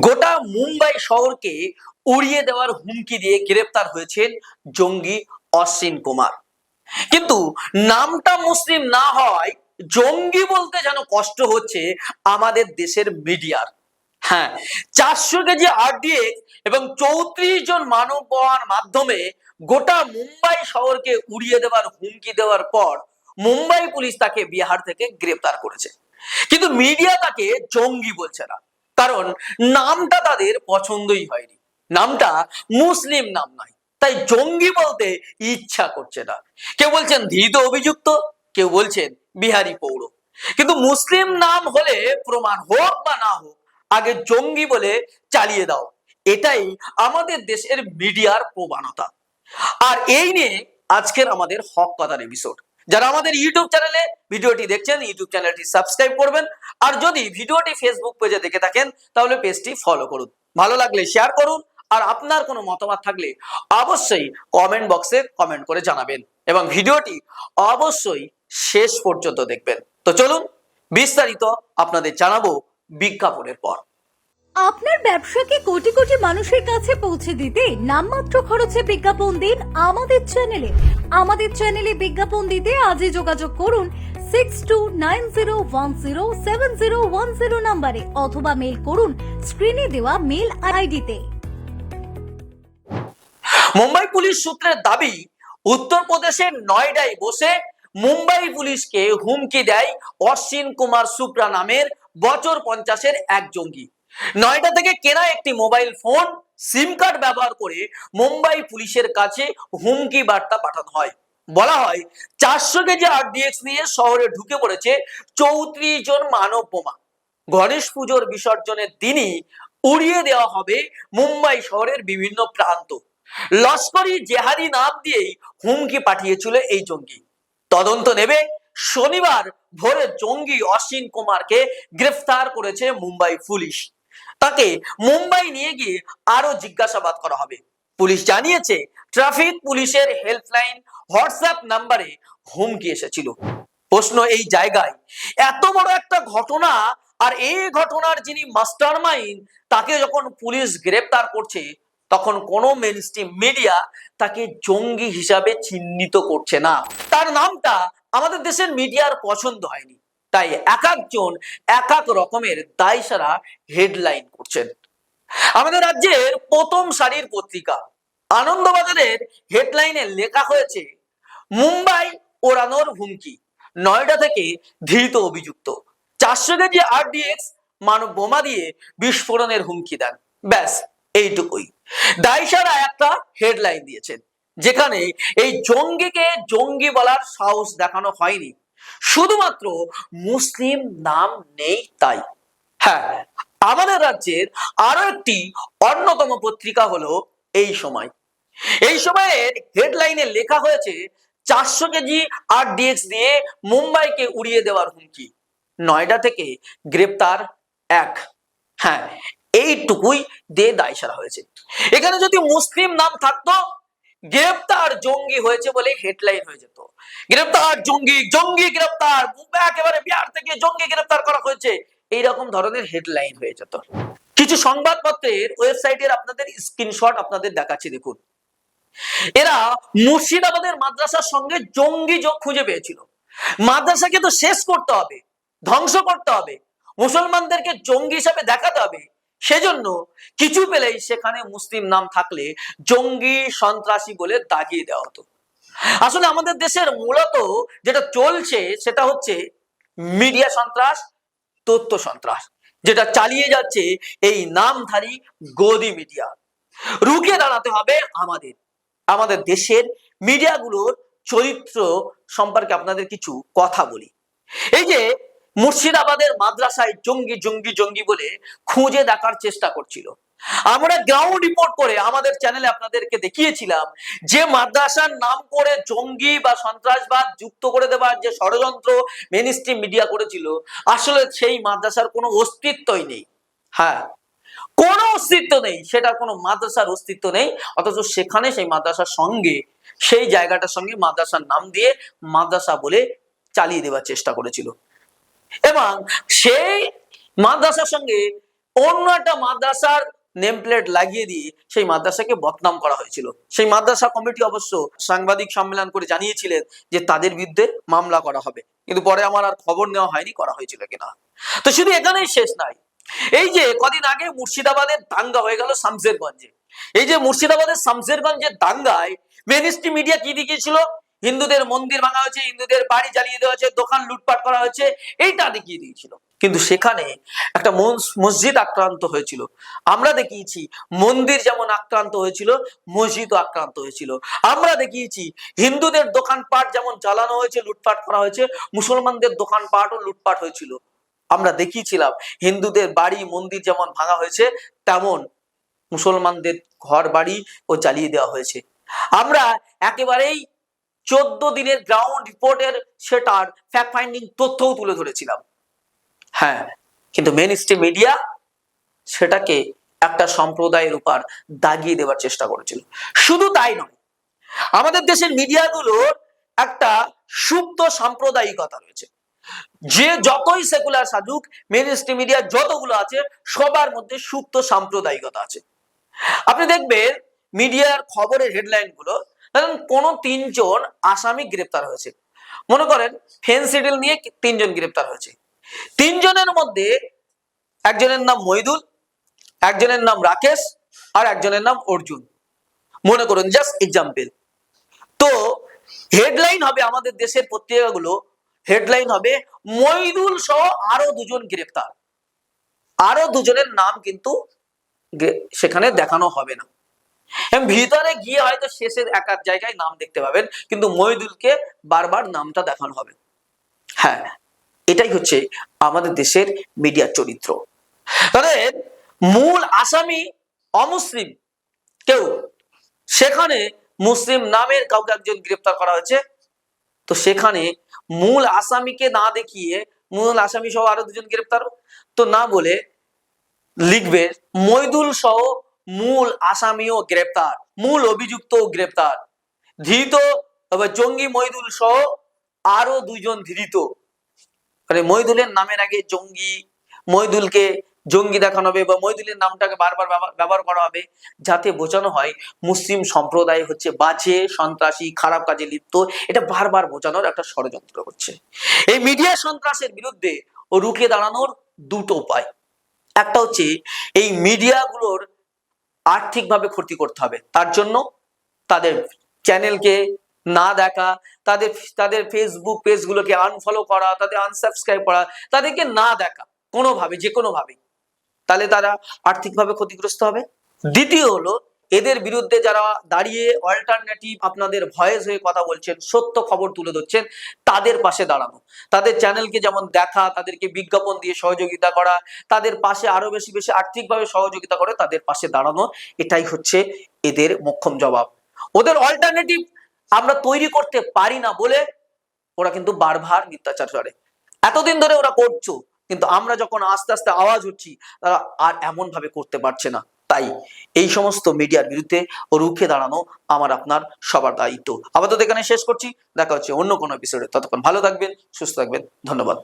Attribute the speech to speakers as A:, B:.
A: গোটা মুম্বাই শহরকে উড়িয়ে দেওয়ার হুমকি দিয়ে গ্রেপ্তার হয়েছেন জঙ্গি অশ্বিন কুমার। কিন্তু নামটা মুসলিম না হয় জঙ্গি বলতে যেন কষ্ট হচ্ছে আমাদের দেশের মিডিয়ার। হ্যাঁ চারশো কেজি আরডিএক্স এবং চৌত্রিশ জন মানব মাধ্যমে গোটা মুম্বাই শহরকে উড়িয়ে দেওয়ার হুমকি দেওয়ার পর মুম্বাই পুলিশ তাকে বিহার থেকে গ্রেপ্তার করেছে। কিন্তু মিডিয়া তাকে জঙ্গি বলছে না। কারণ নামটা তাদের পছন্দই হয়নি। নামটা মুসলিম নাম নয়। তাই জঙ্গি বলতে ইচ্ছা করছে না। কেউ বলছেন ধৃত অভিযুক্ত, কেউ বলছেন বিহারি পৌর। কিন্তু মুসলিম নাম হলে প্রমাণ হোক বা না হোক, আগে জঙ্গি বলে চালিয়ে দাও। এটাই আমাদের দেশের মিডিয়ার প্রবণতা। আর এই নিয়ে আজকের আমাদের হক কথার এপিসোড যারা আমাদের ইউটিউব চ্যানেলে ভিডিওটি দেখছেন ইউটিউব চ্যানেলটি সাবস্ক্রাইব করবেন। আর যদি ভিডিওটি ফেসবুক পেজে দেখে থাকেন, তাহলে পেজটি ফলো করুন। ভালো লাগলে শেয়ার করুন, আর আপনার কোনো মতামত থাকলে অবশ্যই কমেন্ট বক্সে কমেন্ট করে জানাবেন। এবং ভিডিওটি অবশ্যই শেষ পর্যন্ত দেখবেন। তো চলুন, বিস্তারিত আপনাদের জানাব বিজ্ঞাপনের পর।
B: আপনার ব্যবসাকে কোটি কোটি মানুষের কাছে পৌঁছে দিতে নামমাত্র খরচে বিজ্ঞাপন দিন আমাদের চ্যানেলে আমাদের চ্যানেলে বিজ্ঞাপন দিতে আজই যোগাযোগ করুন six two nine zero one zero seven zero one zero নাম্বারে অথবা মেল করুন স্ক্রিনে দেওয়া মেল আইডিতে
A: মুম্বাই পুলিশ সূত্রের দাবি, উত্তরপ্রদেশের নয়ডায় বসে মুম্বাই পুলিশকে হুমকি দেয় অশ্বিন কুমার সুপ্রা নামের বছর পঞ্চাশের এক জঙ্গি। নয়ডা থেকে কেনা একটি মোবাইল ফোন সিম কার্ড ব্যবহার করে মুম্বাই পুলিশের কাছে হুমকি বার্তা পাঠানো হয়। বলা হয়, চারশো কেজি আরডিএক্স নিয়ে শহরে ঢুকে পড়েছে চৌত্রিশ জন মানব বোমা। গণেশ পুজোর বিসর্জনের দিনই উড়িয়ে দেওয়া হবে মুম্বাই শহরের বিভিন্ন প্রান্ত। লস্করি জেহাদি নাম দিয়েই হুমকি পাঠিয়েছিল এই জঙ্গি। তদন্ত নেবে শনিবার ভোরে জঙ্গি অশ্বিন কুমারকে গ্রেফতার করেছে মুম্বাই পুলিশ। তাকে মুম্বাই নিয়ে গিয়ে আরও জিজ্ঞাসাবাদ করা হবে। পুলিশ জানিয়েছে, ট্রাফিক পুলিশের হেল্পলাইন হোয়াটসঅ্যাপ নাম্বারে হুমকি এসেছিল। প্রশ্ন এই জায়গায়, এত বড় একটা ঘটনা আর এই ঘটনার যিনি মাস্টার মাইন্ড তাকে যখন পুলিশ গ্রেপ্তার করছে, তখন কোনো মেন মিডিয়া তাকে জঙ্গি হিসাবে চিহ্নিত করছে না। তার নামটা আমাদের দেশের মিডিয়ার পছন্দ হয়নি। তাই এক একজন এক এক রকমের দায় সারা হেডলাইন করছেন। আমাদের রাজ্যের প্রথম সারির পত্রিকা, আনন্দবাজারের হেডলাইনে লেখা হয়েছে, মুম্বাই ওড়ানোর হুমকি, নয়ডা থেকে ধৃত অভিযুক্ত। চারশো কেজি আরডিএক্স মানব বোমা দিয়ে বিস্ফোরণের হুমকি দেন। ব্যাস, এইটুকুই। দায়সারা একটা হেডলাইন দিয়েছেন, যেখানে এই জঙ্গিকে জঙ্গি বলার সাহস দেখানো হয়নি। শুধুমাত্র মুসলিম নাম নেই তাই। হ্যাঁ আমাদের রাজ্যের আরও একটি অন্যতম পত্রিকা হলো এই সময়। এই সময়ের হেডলাইনে লেখা হয়েছে, চারশো কেজি আরডিএক্স দিয়ে মুম্বাইকে উড়িয়ে দেওয়ার হুমকি। নয়ডা থেকে গ্রেপ্তার এক। হ্যাঁ এইটুকুই দিয়ে দায় সারা হয়েছে। এখানে যদি মুসলিম নাম থাকতো গ্রেপ্তার জঙ্গি হয়েছে বলে হেডলাইন হয়ে যেত। গ্রেপ্তার জঙ্গি জঙ্গি গ্রেপ্তার একেবারে বিহার থেকে জঙ্গি গ্রেপ্তার করা হয়েছে, এইরকম ধরনের হেডলাইন হয়ে যেত। কিছু সংবাদপত্রের ওয়েবসাইটের আপনাদের স্ক্রিনশট আপনাদের দেখাচ্ছি, দেখুন। এরা মুর্শিদাবাদের মাদ্রাসার সঙ্গে জঙ্গি যোগ খুঁজে পেয়েছিল। মাদ্রাসাকে তো শেষ করতে হবে, ধ্বংস করতে হবে। মুসলমানদেরকে জঙ্গি হিসাবে দেখাতে হবে সেজন্য কিছু পেলেই সেখানে মুসলিম নাম থাকলে জঙ্গি সন্ত্রাসী বলে দাগিয়ে দেওয়া হতো। আসলে আমাদের দেশের মূলত যেটা চলছে সেটা হচ্ছে মিডিয়া সন্ত্রাস, তথ্য সন্ত্রাস, যেটা চালিয়ে যাচ্ছে এই নামধারী গদি মিডিয়া। রুখে দাঁড়াতে হবে আমাদের আমাদের দেশের মিডিয়াগুলোর চরিত্র সম্পর্কে আপনাদের কিছু কথা বলি। এই যে মুর্শিদাবাদের মাদ্রাসায় জঙ্গি জঙ্গি জঙ্গি বলে খুঁজে দেখার চেষ্টা করছিল। আমরা গ্রাউন্ড রিপোর্ট করে আমাদের চ্যানেলে আপনাদেরকে দেখিয়েছিলাম যে মাদ্রাসার নাম করে জঙ্গি বা সন্ত্রাসবাদ যুক্ত করে দেওয়ার যে ষড়যন্ত্র মেন মিডিয়া করেছিল, আসলে সেই মাদ্রাসার কোনো অস্তিত্বই নেই। হ্যাঁ কোনো অস্তিত্ব নেই, সেটার কোনো মাদ্রাসার অস্তিত্ব নেই, অথচ সেখানে সেই মাদ্রাসার সঙ্গে, সেই জায়গাটার সঙ্গে মাদ্রাসার নাম দিয়ে মাদ্রাসা বলে চালিয়ে দেওয়ার চেষ্টা করেছিল। এবং সেই মাদ্রাসার সঙ্গে অন্য একটা মাদ্রাসার নেম প্লেট লাগিয়ে দিয়ে সেই মাদ্রাসাকে বদনাম করা হয়েছিল। সেই মাদ্রাসা কমিটি অবশ্য সাংবাদিক সম্মেলন করে জানিয়েছিলেন যে তাদের বিরুদ্ধে মামলা করা হবে। কিন্তু পরে আমার আর খবর নেওয়া হয়নি, করা হয়েছিল কিনা। তো শুধু এখানেই শেষ নাই এই যে কদিন আগে মুর্শিদাবাদের দাঙ্গা হয়ে গেল শামসেরগঞ্জে। এই যে মুর্শিদাবাদের শামসেরগঞ্জের দাঙ্গায় মেনিস্ট্রি মিডিয়া কি দেখিয়েছিল? হিন্দুদের মন্দির ভাঙা হয়েছে, হিন্দুদের বাড়ি জ্বালিয়ে দেওয়া হয়েছে, দোকান লুটপাট করা হয়েছে, এইটা দেখিয়ে দিয়েছিল। কিন্তু সেখানে একটা মস- মসজিদ আক্রান্ত হয়েছিল। আমরা দেখিয়েছি, মন্দির যেমন আক্রান্ত হয়েছিল, মসজিদও আক্রান্ত হয়েছিল। আমরা দেখিয়েছি, হিন্দুদের দোকানপাট যেমন জ্বালানো হয়েছে, লুটপাট করা হয়েছে, মুসলমানদের দোকানপাটও লুটপাট হয়েছিল। আমরা দেখিয়েছিলাম, হিন্দুদের বাড়ি, মন্দির যেমন ভাঙা হয়েছে, তেমন মুসলমানদের ঘর বাড়ি ও জ্বালিয়ে দেওয়া হয়েছে। আমরা একেবারেই চোদ্দ দিনের গ্রাউন্ড রিপোর্টের সেটার ফ্যাক্ট ফাইন্ডিং তথ্যও তুলে ধরেছিলাম। হ্যাঁ কিন্তু মেন স্ট্রিম মিডিয়া সেটাকে একটা সম্প্রদায়ের উপর দাগিয়ে দেওয়ার চেষ্টা করেছিল। শুধু তাই নয়, আমাদের দেশের মিডিয়াগুলোর একটা সুপ্ত সাম্প্রদায়িকতা রয়েছে। যে যতই সেকুলার সাজুক মেন স্ট্রিম মিডিয়া যতগুলো আছে, সবার মধ্যে সুপ্ত সাম্প্রদায়িকতা আছে। আপনি দেখবেন মিডিয়ার খবরের হেডলাইনগুলো ধরেন কোনো তিনজন আসামি গ্রেপ্তার হয়েছে। মনে করেন ফেন্সিডিল নিয়ে তিনজন গ্রেপ্তার হয়েছে। তিনজনের মধ্যে একজনের নাম মহিদুল, একজনের নাম রাকেশ আর একজনের নাম অর্জুন। মনে করুন জাস্ট এক্সাম্পল তো হেডলাইন হবে আমাদের দেশের পত্রিকাগুলো হেডলাইন হবে মইদুল সহ আরও দুজন গ্রেপ্তার। আরও দুজনের নাম কিন্তু সেখানে দেখানো হবে না। ভিতরে গিয়ে হয়তো শেষের এক এক জায়গায় নাম দেখতে পাবেন, কিন্তু মহিদুলকে বারবার নামটা দেখানো হবে। হ্যাঁ এটাই হচ্ছে আমাদের দেশের মিডিয়ার চরিত্র। তাদের মূল আসামি অমুসলিম কেউ? সেখানে মুসলিম নামের কাউকে একজন গ্রেপ্তার করা হয়েছে। তো সেখানে মূল আসামিকে না দেখিয়ে মূল আসামি সহ আরও দুজন গ্রেপ্তার। তো না বলে লিখবে মইদুল সহ মূল আসামিও গ্রেপ্তার, মূল অভিযুক্ত গ্রেপ্তার। ধৃত, তবে জঙ্গি মইদুল সহ আরও দুইজন ধৃত। মানে মইদুলের নামের আগে জঙ্গি, মইদুলকে জঙ্গি দেখানো হবে বা মইদুলের নামটাকে বারবার ব্যবহার- করা হবে যাতে বোঝানো হয় মুসলিম সম্প্রদায় হচ্ছে বাজে, সন্ত্রাসী, খারাপ কাজে লিপ্ত। এটা বারবার বোঝানোর একটা ষড়যন্ত্র হচ্ছে। এই মিডিয়া সন্ত্রাসের বিরুদ্ধে রুখে দাঁড়ানোর দুটো উপায়। একটা হচ্ছে এই মিডিয়াগুলোর আর্থিকভাবে ক্ষতি করতে হবে। তার জন্য তাদের চ্যানেলকে না দেখা, তাদের তাদের ফেসবুক পেজগুলোকে আনফলো করা, তাদের আনসাবস্ক্রাইব করা, তাদেরকে না দেখা, কোনোভাবে যে কোনোভাবেই তাহলে তারা আর্থিকভাবে ক্ষতিগ্রস্ত হবে। দ্বিতীয় হলো এদের বিরুদ্ধে যারা দাঁড়িয়ে অল্টারনেটিভ আপনাদের ভয়েস হয়ে কথা বলছেন, সত্য খবর তুলে ধরছেন, তাদের পাশে দাঁড়ানো। তাদের চ্যানেলকে যেমন দেখা, তাদেরকে বিজ্ঞাপন দিয়ে সহযোগিতা করা, তাদের পাশে আরও বেশি বেশি আর্থিকভাবে সহযোগিতা করে তাদের পাশে দাঁড়ানো, এটাই হচ্ছে এদের মোক্ষম জবাব। ওদের অল্টারনেটিভ আমরা তৈরি করতে পারি না বলে ওরা কিন্তু বারবার মিথ্যাচার করে। এতদিন ধরে ওরা করছ, কিন্তু আমরা যখন আস্তে আস্তে আওয়াজ হচ্ছি তারা আর এমন ভাবে করতে পারছে না। তাই এই সমস্ত মিডিয়ার বিরুদ্ধে রুখে দাঁড়ানো আমার আপনার সবার দায়িত্ব। আপাতত এখানে শেষ করছি। দেখা হচ্ছে অন্য কোনো এপিসোডে ততক্ষণ ভালো থাকবেন, সুস্থ থাকবেন। ধন্যবাদ।